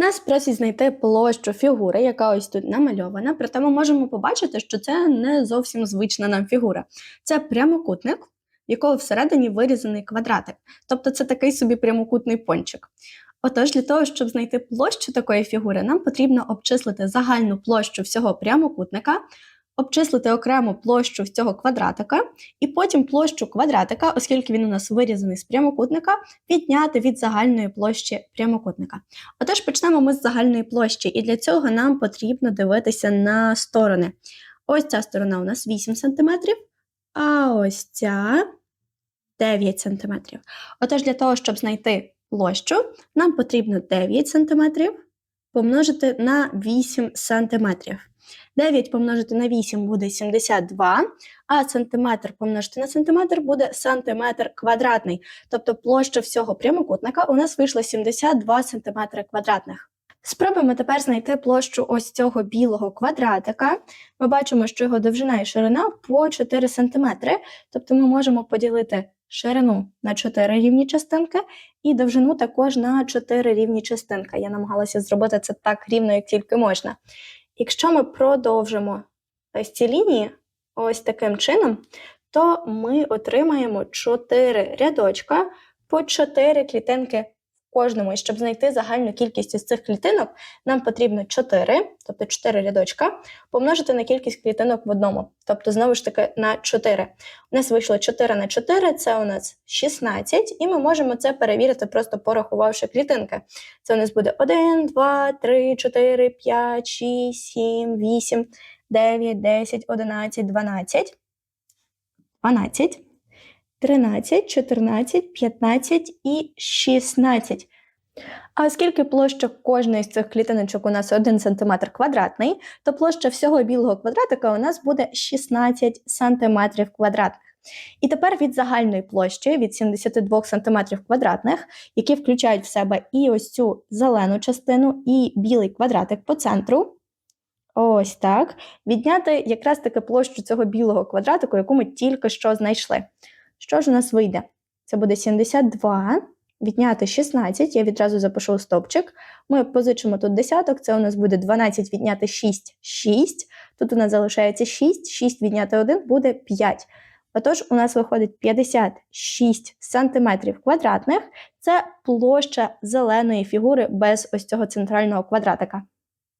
Нас просять знайти площу фігури, яка ось тут намальована, проте ми можемо побачити, що це не зовсім звична нам фігура. Це прямокутник, якого всередині вирізаний квадратик. Тобто це такий собі прямокутний пончик. Отож, для того, щоб знайти площу такої фігури, нам потрібно обчислити загальну площу всього прямокутника, обчислити окрему площу цього квадратика, і потім площу квадратика, оскільки він у нас вирізаний з прямокутника, відняти від загальної площі прямокутника. Отож, почнемо ми з загальної площі, і для цього нам потрібно дивитися на сторони. Ось ця сторона у нас 8 см, а ось ця 9 см. Отож, для того, щоб знайти площу, нам потрібно 9 см помножити на 8 см. 9 помножити на 8 буде 72, а сантиметр помножити на сантиметр буде сантиметр квадратний. Тобто площа всього прямокутника у нас вийшла 72 см квадратних. Спробуємо тепер знайти площу ось цього білого квадратика. Ми бачимо, що його довжина і ширина по 4 см. Тобто ми можемо поділити ширину на 4 рівні частинки і довжину також на 4 рівні частинки. Я намагалася зробити це так рівно, як тільки можна. Якщо ми продовжимо ось ці лінії ось таким чином, то ми отримаємо 4 рядочка по 4 клітинки кожному. І щоб знайти загальну кількість із цих клітинок, нам потрібно 4, тобто 4 рядочка, помножити на кількість клітинок в одному, тобто знову ж таки на 4. У нас вийшло 4 на 4, це у нас 16, і ми можемо це перевірити, просто порахувавши клітинки. Це у нас буде 1, 2, 3, 4, 5, 6, 7, 8, 9, 10, 11, 12, 12, 13, 14, 15 і 16. А оскільки площа кожної з цих клітиночок у нас 1 см квадратний, то площа всього білого квадратика у нас буде 16 см квадратних. І тепер від загальної площі від 72 см квадратних, які включають в себе і ось цю зелену частину, і білий квадратик по центру. Ось так. Відняти якраз таки площу цього білого квадратику, яку ми тільки що знайшли. Що ж у нас вийде? Це буде 72, відняти 16, я відразу запишу стопчик. Ми позичимо тут десяток, це у нас буде 12 відняти 6, 6. Тут у нас залишається 6, 6 відняти 1 буде 5. Отож, у нас виходить 56 см квадратних. Це площа зеленої фігури без ось цього центрального квадратика.